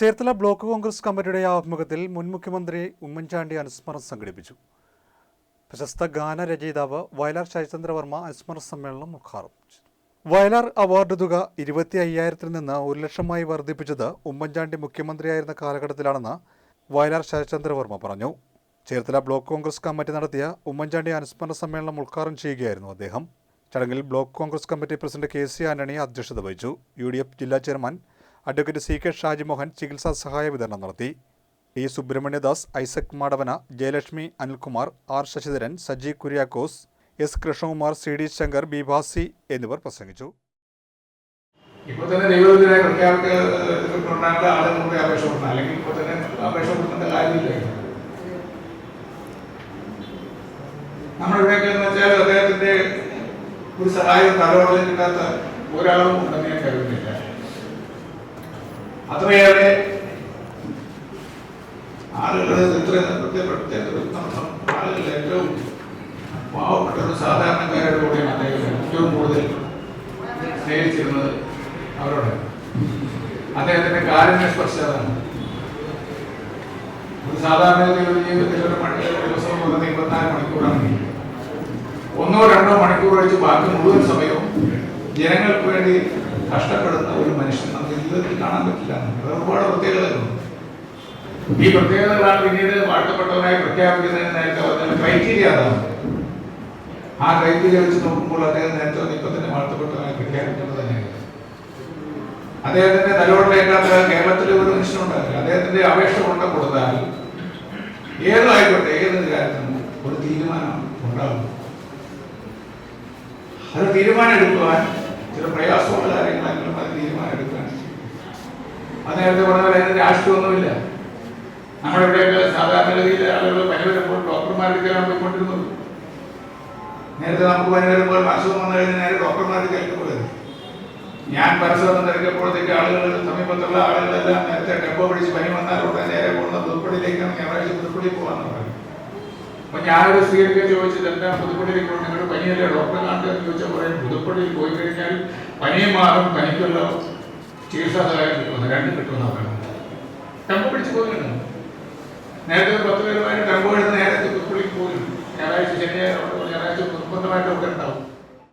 Cherthala block Congress കമ്മിറ്റിയുടെ ആഭിമുഖ്യത്തിൽ മുൻ മുഖ്യമന്ത്രി ഉമ്മൻചാണ്ടി അനുസ്മരണം സംഘടിപ്പിച്ചു. പ്രശസ്ത ഗാനരചയിതാവ് വയലാർ ശരിചന്ദ്രവർമ്മ അനുസ്മരണ സമ്മേളനം ഉദ്ഘാടനം. വയലാർ അവാർഡ് തുക ഇരുപത്തി അയ്യായിരത്തിൽ നിന്ന് ഒരു ലക്ഷമായി വർദ്ധിപ്പിച്ചത് ഉമ്മൻചാണ്ടി മുഖ്യമന്ത്രിയായിരുന്ന കാലഘട്ടത്തിലാണെന്ന് വയലാർ ശരചന്ദ്രവർമ്മ പറഞ്ഞു. ചേർത്തല ബ്ലോക്ക് കോൺഗ്രസ് കമ്മിറ്റി നടത്തിയ ഉമ്മൻചാണ്ടി അനുസ്മരണ സമ്മേളനം ഉദ്ഘാടനം ചെയ്യുകയായിരുന്നു അദ്ദേഹം. ചടങ്ങിൽ block Congress committee president K C Antony അധ്യക്ഷത വഹിച്ചു. യു ജില്ലാ chairman advocate C K Shajimohan ചികിത്സാ സഹായ വിതരണം നടത്തി. T Subrahmanyadas Isaac Madavana Jayalakshmi Anilkumar R Sasidharan Saji Kuriakose S Krishnakumar C D Shankar B Bhasi എന്നിവർ പ്രസംഗിച്ചു. ഇപ്പോൾ തന്നെ ദൈവത്തിനെ ഉണ്ടാകേണ്ട ആളുകളുടെ അപേക്ഷ കൊടുക്കണം അല്ലെങ്കിൽ ഇപ്പോൾ തന്നെ അപേക്ഷ കൊടുക്കേണ്ട കാര്യമില്ല? നമ്മളിവിടെയൊക്കെ എന്ന് വെച്ചാൽ അദ്ദേഹത്തിന്റെ ഒരു സഹായം തലവളയിൽ കിട്ടാത്ത ഒരാളും ഉണ്ടെന്ന് ഞാൻ കരുതുന്നില്ല. അത്രയേറെ കൃത്യപ്പെടുത്തേണ്ടത് ആളുകൾ ഏറ്റവും പാവപ്പെട്ട സാധാരണക്കാരുടെ കൂടെയാണ് അദ്ദേഹം ഏറ്റവും കൂടുതൽ സ്നേഹിച്ചിരുന്നത് അവരോട്. അദ്ദേഹത്തിന്റെ കാരുണ്യ സ്പർശതാണ് സാധാരണ ജീവിതത്തിൽ ഇരുപത്തിനാല് മണിക്കൂറാണ്. ഒന്നോ രണ്ടോ മണിക്കൂർ വെച്ച് ബാക്കി മുഴുവൻ സമയവും ജനങ്ങൾക്ക് വേണ്ടി കഷ്ടപ്പെടുന്ന ഒരു മനുഷ്യൻ ജീവിതത്തിൽ കാണാൻ പറ്റില്ല. ഒരുപാട് പ്രത്യേകതകളുണ്ട്. ഈ പ്രത്യേകതകളാണ് പിന്നീട് വാഴ്ത്തപ്പെട്ടവനായി പ്രഖ്യാപിക്കുന്നതിന് നേരത്തെ പറഞ്ഞ ക്രൈറ്റീരിയ അതാണ്. ആ ക്രൈറ്റീരിയ വെച്ച് നോക്കുമ്പോൾ അദ്ദേഹം നേരത്തെ ഇപ്പൊ തന്നെ വാഴ്ത്തപ്പെട്ടവനായി പ്രഖ്യാപിക്കുന്നത് തന്നെയാണ്. അദ്ദേഹത്തിന്റെ തലോടിലേക്കാത്ത കേരളത്തിലെ ഒരു മനുഷ്യനുണ്ടാകില്ല അദ്ദേഹത്തിന്റെ അപേക്ഷ കൊണ്ട് കൊടുത്താൽ ഏതായിക്കോട്ടെ ഏത് കാര്യത്തിനും ഒരു തീരുമാനം ഉണ്ടാകും. അത് തീരുമാനം എടുക്കുവാൻ ചില പ്രയാസമുള്ള കാര്യങ്ങളെങ്കിലും അത് തീരുമാനം എടുക്കാൻ അത് നേരത്തെ പറഞ്ഞ പോലെ അതിന് രാഷ്ട്രീയമൊന്നുമില്ല. നമ്മുടെ ഇവിടെയൊക്കെ സാധാരണഗതിയിൽ ആളുകൾ പനി വരുമ്പോൾ ഡോക്ടർമാർക്കൊക്കെയാണ് പോയിക്കൊണ്ടിരുന്നത്. നേരത്തെ നമുക്ക് പനി വരുമ്പോൾ അസുഖം വന്നു കഴിഞ്ഞാൽ നേരെ ഡോക്ടർമാർക്ക് കേൾക്കുന്നത് ഞാൻ പരസ്യം തിരക്കപ്പോഴത്തേക്ക് ആളുകൾ സമീപത്തുള്ള ആളുകളെല്ലാം നേരത്തെ ഡെപ്പോ പിടിച്ച് പനി വന്നാൽ ഉടനെ നേരെ പോകുന്ന പുതുപ്പള്ളിയിലേക്കാണ് ഞായറാഴ്ച പുതുപ്പള്ളി പോകാന്ന് പറയുന്നത് അപ്പൊ ഞാനൊരു സ്ത്രീയൊക്കെ ചോദിച്ചത് എന്താ പുതുപ്പള്ളിയിലേക്ക് പോകുന്നത് നിങ്ങളുടെ പനിയല്ലേ? ഡോക്ടറെ കാണുക എന്ന് ചോദിച്ചാൽ പറയും പുതുപ്പള്ളിയിൽ പോയി കഴിഞ്ഞാൽ പനിയും മാറും പനിക്കുള്ള ചികിത്സാ സഹായം കിട്ടുമെന്ന് രണ്ടും കിട്ടുന്ന പറയുന്നത് ടെമ്പോ പിടിച്ച് പോകുന്നുണ്ട് നേരത്തെ ഒരു പത്ത് പേരുമായിട്ട് ടെമ്പോ എടുത്ത് നേരത്തെ പുള്ളിക്ക് പോകുന്നു ഞായറാഴ്ച ശനിയാഴ്ച ഞായറാഴ്ച നിർബന്ധമായിട്ട് ഒക്കെ ഉണ്ടാവും.